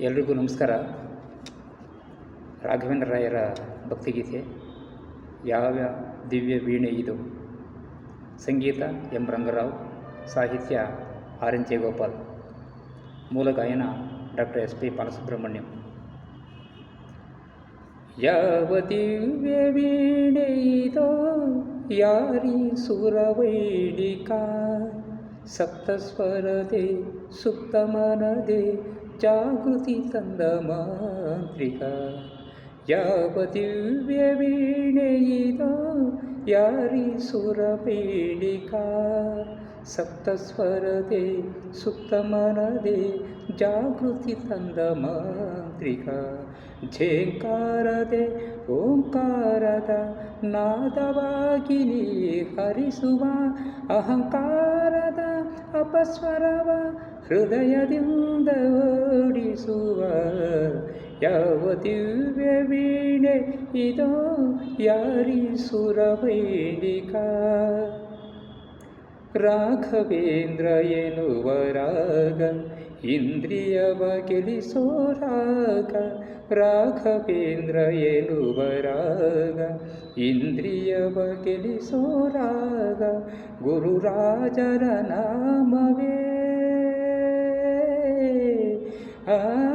ಎಲ್ರಿಗೂ ನಮಸ್ಕಾರ. ರಾಘವೇಂದ್ರ ರಾಯರ ಭಕ್ತಿಗೀತೆ ಯಾವ ದಿವ್ಯ ವೀಣೆ ಇದು? ಸಂಗೀತ ಎಂ ರಂಗರಾವ್, ಸಾಹಿತ್ಯ ಆರ್ ಎನ್ ಜಯಗೋಪಾಲ್. ಮೂಲ ಗಾಯನ ಡಾಕ್ಟರ್ ಎಸ್ ಪಿ ಬಾಲಸುಬ್ರಹ್ಮಣ್ಯಂ. ಯಾವ ದಿವ್ಯ ವೀಣೆ ಇದೋ? ಯಾರಿ ಸುರವೈಡಿಕ? ಸಪ್ತಸ್ವರದೆ ಸುಪ್ತ ಮನದೆ ಜಾಗೃತಿ ತಂದ ಮಾಂತ್ರಿಕ. ಯಾವ ದಿವ್ಯ ವೀಣೆ ಇದೋ? ಯಾರಿ ಸುರಪೀಡಿಕ ಸಪ್ತಸ್ವರದೆ ಸುಪ್ತ ಮನದೆ ಜಾಗೃತಿ ತಂದ ಮಾಂತ್ರಿಕ. ಝೇಂಕಾರದೆ, ಓಂಕಾರದ ನಾದವಾಗಿ ನೀ ಹರಿಸುವ ಅಹಂಕಾರದ ಅಪಸ್ವರವ ಹೃದಯದಿಂದ ಓಡಿಸುವ ಯಾವ ದಿವ್ಯ ವೀಣೆ ಇದೋ ಯಾರಿ ಸುರವೈಡಿಕ ರಾಘವೇಂದ್ರ ಎನ್ನುವ ರಾಗ, ಇಂದ್ರಿಯವ ಗೆಲಿಸೋ ರಾಗ. ರಾಘವೇಂದ್ರ ಎನ್ನುವ ರಾಗ, ಇಂದ್ರಿಯವ ಗೆಲಿಸೋ ರಾಗ. ಗುರುರಾಜರ ನಾಮವೇ. ಆ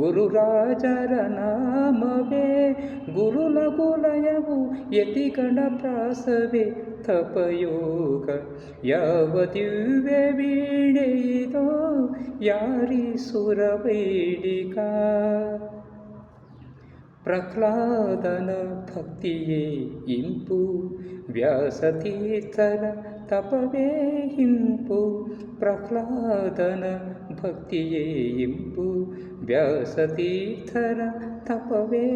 ಗುರುರಾಜರ ನಾಮವೇ ಗುರುಲಗುಲಯವು ಯತಿಗಣ ಪ್ರಾಸವೇ, ತಪಯೋಗ. ಯಾವ ದಿವ್ಯ ವೀಣೆಯಿದೋ ಯಾರಿ ಸುರವೈಡಿಕ ಪ್ರಹ್ಲಾದನ ಭಕ್ತಿಯೇ ಇಂಪು ವ್ಯಾಸತೀರ್ಥರ ತಪವೇ ಹಿಂಪು ಪ್ರಹ್ಲಾದನ ಭಕ್ತಿಯೇ ಇಂಪು. ವ್ಯಾಸತೀರ್ಥರ ತಪವೇ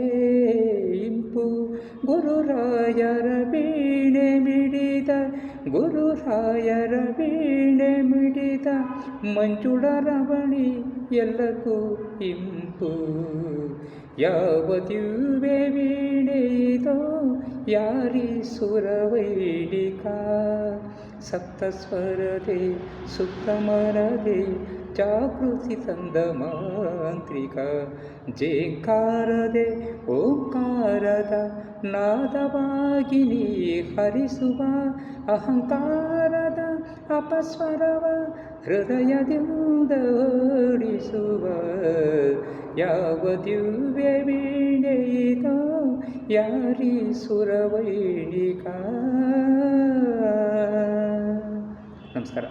ಇಂಪು. ಗುರುರಾಯರ ಬೀಣೆ ಮಿಡಿದ, ಗುರುರಾಯರ ಬೀಣೆ ಮಿಡಿದ ಮಂಜುಳ ರವಣಿ ಎಲ್ಲಕ್ಕೂ ಇಂಪು. ಯಾವ ದಿವ್ಯ ಇದೋ, ಯಾರಿ ಸುರವೈಡಿಕ ಸಪ್ತಸ್ವರದೆ ಸುಪ್ತಮರದೆ ಜಾಗೃತಿ ತಂದ ಮಾಂತ್ರಿಕ. ಜೇಂಕಾರದೆ, ಓಂಕಾರದ ನಾದವಾಗಿ ನೀ ಹರಿಸುವ ಅಹಂಕಾರದ ಅಪಸ್ವರವ ಹೃದಯದಿಂದ ಓಡಿಸುವ. ಯಾವ ದಿವ್ಯ ವೀಣೆಯಿತ ಯಾರಿ ಸುರವೈಣಿಕ? ನಮಸ್ಕಾರ